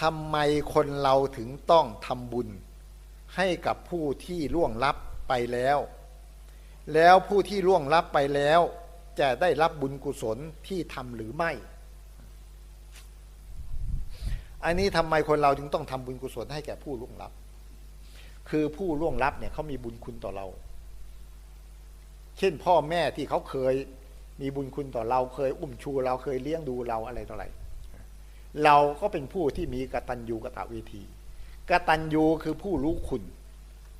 ทำไมคนเราถึงต้องทำบุญ ให้กับผู้ที่ล่วงลับไปแล้ว แล้วผู้ที่ล่วงลับไปแล้ว จะได้รับบุญกุศลที่ทำหรือไม่ อันนี้ทำไมคนเราจึงต้องทำบุญกุศลให้แก่ผู้ล่วงลับ คือผู้ล่วงลับเนี่ยเขามีบุญคุณต่อเรา เช่นพ่อแม่ที่เขาเคยมีบุญคุณต่อเราเคยอุ้มชูเราเคยเลี้ยงดูเราอะไรต่ออะไร เราก็เป็นผู้ที่มีกตัญญูกตเวทีกตัญญูคือผู้รู้คุณ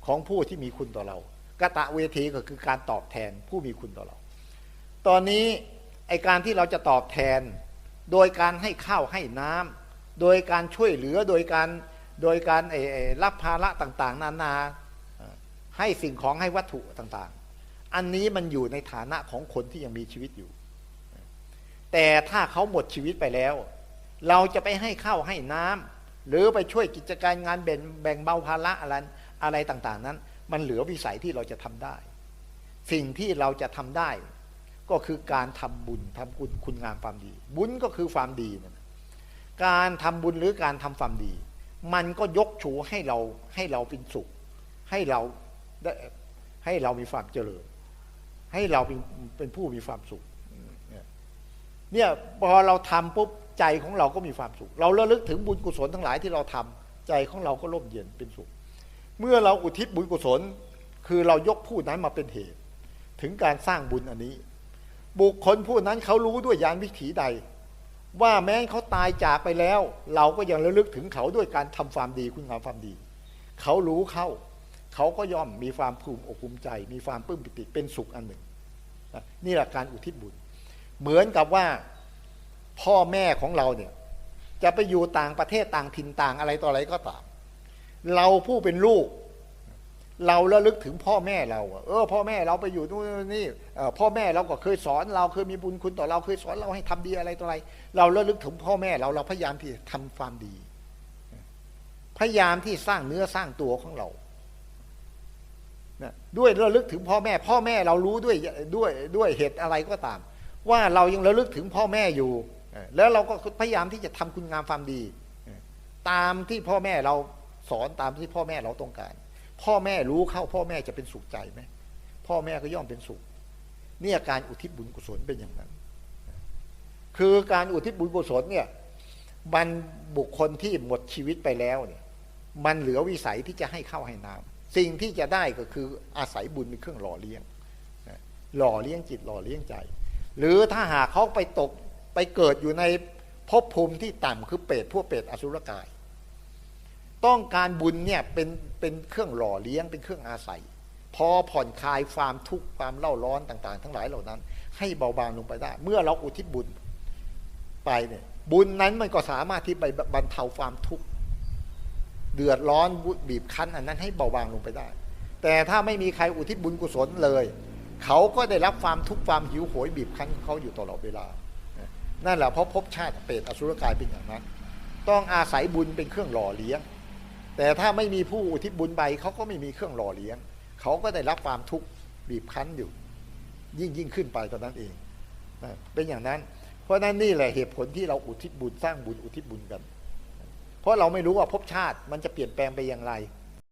ของผู้ที่มีคุณต่อเรากตะเวทีก็คือการตอบแทนผู้มีคุณต่อเรา ตอนนี้ไอการที่เราจะตอบแทน โดยการให้ข้าวให้น้ำโดยการช่วยเหลือโดยการโดยการรับภาระต่างๆ นานาให้สิ่งของให้วัตถุต่างๆ อันนี้มันอยู่ในฐานะของคนที่ยังมีชีวิตอยู่ แต่ถ้าเขาหมดชีวิตไปแล้ว เราจะไปให้ข้าวให้น้ำหรือไปช่วยกิจการงานแบ่งแบ่งเบาภาระอะไรอะไรต่างๆนั้น มันเหลือวิสัยที่เราจะทำได้ สิ่งที่เราจะทำได้ ก็คือการทำบุญทำคุณคุณงามความดี บุญก็คือความดีนะการทำบุญหรือการทำความดี มันก็ยกชูให้เราให้เราเป็นสุข ให้เราได้ให้เรามีความเจริญ ให้เราเป็นเป็นผู้มีความสุขเนี่ยพอเราทำปุ๊บ ใจของเราก็มีความสุข เราระลึกถึงบุญกุศลทั้งหลายที่เราทำใจของเราก็ร่มเย็นเป็นสุข เมื่อเราอุทิศบุญกุศล คือเรายกผู้นั้นมาเป็นเหตุ ถึงการสร้างบุญอันนี้ บุคคลผู้นั้นเขารู้ด้วยยานวิถีใด ว่าแม้เขาตายจากไปแล้ว เราก็ยังระลึกถึงเขาด้วยการทำความดีคุณงามความดี เขารู้เข้า เขาก็ย่อมมีความภูมิอกภูมิใจ มีความปลื้มปิติเป็นสุขอันหนึ่งนี่แหละการอุทิศบุญ เหมือนกับว่า พ่อแม่ของเราเนี่ย จะไปอยู่ต่างประเทศต่างถิ่นต่างอะไรต่ออะไรก็ตาม เราผู้เป็นลูก เราระลึกถึงพ่อแม่เรา เออ พ่อแม่เราไปอยู่นู่นนี่พ่อแม่เราก็เคยสอน เราเคยมีบุญคุณต่อเราเคยสอนเราให้ทำดีอะไรต่ออะไร เราระลึกถึงพ่อแม่เราเราพยายามที่ทำความดี พยายามที่สร้างเนื้อสร้างตัวของเราด้วยระลึกถึงพ่อแม่ พ่อแม่เรารู้ด้วยด้วยด้วยเหตุอะไรก็ตาม ว่าเรายังระลึกถึงพ่อแม่อยู่ แล้วเราก็พยายามที่จะทำคุณงามความดี ตามที่พ่อแม่เราสอนตามที่พ่อแม่เราต้องการ พ่อแม่รู้เข้าพ่อแม่จะเป็นสุขใจไหมพ่อแม่ก็ย่อมเป็นสุข เนี่ยการอุทิศบุญกุศลเป็นอย่างนั้น คือการอุทิศบุญกุศลเนี่ยมันบุคคลที่หมดชีวิตไปแล้วเนี่ย มันเหลือวิสัยที่จะให้เข้าให้น้ำสิ่งที่จะได้ก็คืออาศัยบุญเป็นเครื่องหล่อเลี้ยงหล่อเลี้ยงจิตหล่อเลี้ยงใจ หรือถ้าหากเขาไปตก ไปเกิดอยู่ในภพภูมิที่ต่ำคือเปรตพวกเปรตอสุรกาย ต้องการบุญเนี่ยเป็นเป็นเครื่องหล่อเลี้ยงเป็นเครื่องอาศัย พอผ่อนคลายความทุกข์ความเล่าร้อนต่าง ๆ ทั้งหลายเหล่านั้น ให้เบาบางลงไปได้ เมื่อเราอุทิศบุญไปเนี่ยบุญนั้นมันก็สามารถที่ไปบรรเทาความทุกข์เดือดร้อนบีบคั้นอันนั้นให้เบาบางลงไปได้ แต่ถ้าไม่มีใครอุทิศบุญกุศลเลย เขาก็ได้รับความทุกข์ความหิวโหยบีบคั้นเขาอยู่ตลอดเวลา นั่นแหละเพราะภพชาติเปรตอสุรกายเป็นอย่างนั้น ต้องอาศัยบุญเป็นเครื่องหล่อเลี้ยง แต่ถ้าไม่มีผู้อุทิศบุญใบเขาก็ไม่มีเครื่องหล่อเลี้ยง เขาก็ได้รับความทุกข์บีบคั้นอยู่ ยิ่งยิ่งขึ้นไปตอนนั้นเองเป็นอย่างนั้น เพราะนั้นนี่แหละเหตุผลที่เราอุทิศบุญสร้างบุญอุทิศบุญกัน เพราะเราไม่รู้ว่าภพชาติมันจะเปลี่ยนแปลงไปอย่างไร